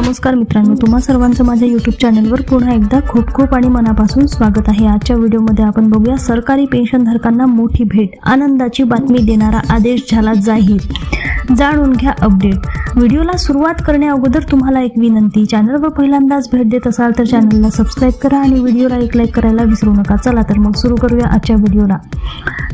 नमस्कार मित्रांनो तुम्हा सर्वांचं माझ्या यूट्यूब चॅनलवर पुन्हा एकदा खूप खूप आणि मनापासून स्वागत आहे. आजच्या व्हिडिओमध्ये आपण बघूया सरकारी पेन्शनधारकांना मोठी भेट आनंदाची बातमी देणारा आदेश झाला जाहीर. जाणून घ्या अपडेट व्हिडिओला सुरुवात करण्या अगोदर तुम्हाला एक विनंती चॅनलवर पहिल्यांदाच भेट देत असाल तर चॅनलला सबस्क्राईब करा आणि व्हिडिओला एक लाईक करायला विसरू नका. चला तर मग सुरू करूया आजच्या व्हिडिओला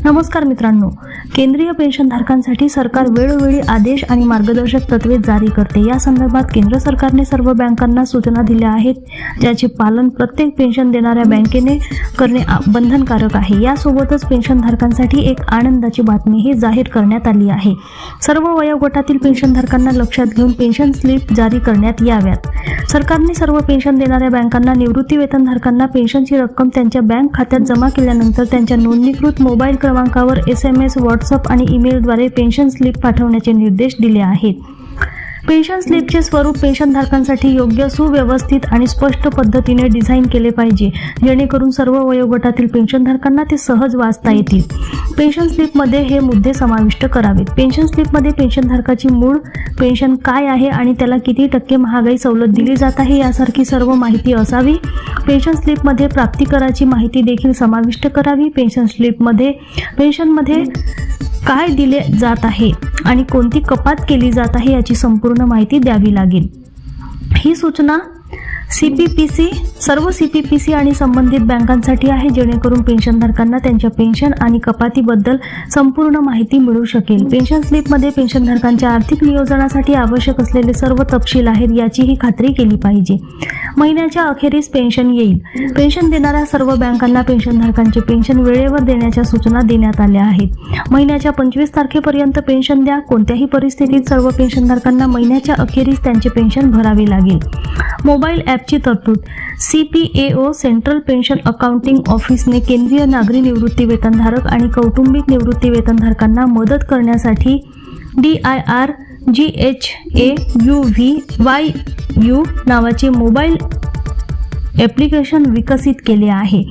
नमस्कार मित्रांनो. केंद्रीय पेन्शनधारकांसाठी सरकार वेळोवेळी आदेश आणि मार्गदर्शक तत्वे जारी करते. या संदर्भात केंद्र सरकारने सर्व बँकांना सूचना दिल्या आहेत ज्याचे पालन प्रत्येक पेन्शन देणाऱ्या बँकेने करणे बंधनकारक आहे. यासोबतच पेन्शनधारकांसाठी एक आनंदाची बातमी ही जाहीर करण्यात आली आहे. सर्व वयोगटातील पेन्शनधारकांना लक्षात घेऊन पेन्शन स्लिप जारी करण्यात याव्यात. सरकारने सर्व पेन्शन देणाऱ्या बँकांना निवृत्ती वेतनधारकांना पेन्शनची रक्कम त्यांच्या बँक खात्यात जमा केल्यानंतर त्यांच्या नोंदणीकृत मोबाईल क्रमांक क्रमांकावर एस एम एस व्हॉट्सअप आणि ईमेलद्वारे पेन्शन स्लिप पाठवण्याचे निर्देश दिले आहेत. पेन्शन स्लिपचे स्वरूप पेन्शनधारकांसाठी योग्य सुव्यवस्थित आणि स्पष्ट पद्धतीने डिझाईन केले पाहिजे. जेणेकरून सर्व वयोगटातील पेन्शनधारकांना ते सहज वाचता येतील. पेन्शन स्लिपमध्ये हे मुद्दे समाविष्ट करावेत. पेन्शन स्लिपमध्ये पेन्शनधारकाची मूळ पेन्शन काय आहे आणि त्याला किती टक्के महागाई सवलत दिली जात आहे यासारखी सर्व माहिती असावी. पेन्शन स्लिपमध्ये प्राप्तिकराची माहिती देखील समाविष्ट करावी. पेन्शन स्लिपमध्ये पेन्शनमध्ये काय दिले जात आहे आणि कोणती कपात केली जात आहे याची संपूर्ण माहिती द्यावी लागेल. ही सूचना सी पी पी सी सर्व सी पी पी सी आणि संबंधित बँकांसाठी आहे जेणेकरून पेन्शनधारकांना त्यांच्या पेन्शन आणि कपातीबद्दल संपूर्ण माहिती मिळू शकेल. पेन्शन स्लिपमध्ये पेन्शनधारकांच्या आर्थिक नियोजनासाठी आवश्यक असलेले सर्व तपशील आहेत याचीही खात्री केली पाहिजे. महिन्याच्या अखेरीस पेन्शन येईल. पेन्शन देणाऱ्या सर्व बँकांना पेन्शनधारकांचे पेन्शन वेळेवर देण्याच्या सूचना देण्यात आल्या आहेत. महिन्याच्या पंचवीस तारखेपर्यंत पेन्शन द्या. कोणत्याही परिस्थितीत सर्व पेन्शनधारकांना महिन्याच्या अखेरीस त्यांचे पेन्शन भरावे लागेल. मोबाईल ॲप ॲपची तरतूद. C P A O central pension accounting ऑफिसने केंद्रीय नागरी निवृत्ती वेतनधारक आणि कौटुंबिक निवृत्ती वेतनधारकांना मदत करण्यासाठी D I R G H A U V Y U नावाचे मोबाईल ॲप्लिकेशन विकसित केले आहे.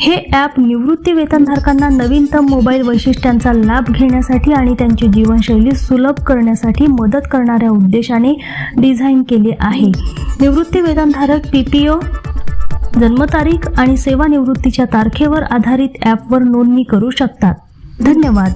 हे ॲप निवृत्ती वेतनधारकांना नवीनतम मोबाईल वैशिष्ट्यांचा लाभ घेण्यासाठी आणि त्यांची जीवनशैली सुलभ करण्यासाठी मदत करणाऱ्या उद्देशाने डिझाईन केले आहे. निवृत्ती वेतनधारक पी पी ओ जन्मतारीख आणि सेवानिवृत्तीच्या तारखेवर आधारित ॲपवर नोंदणी करू शकतात. धन्यवाद.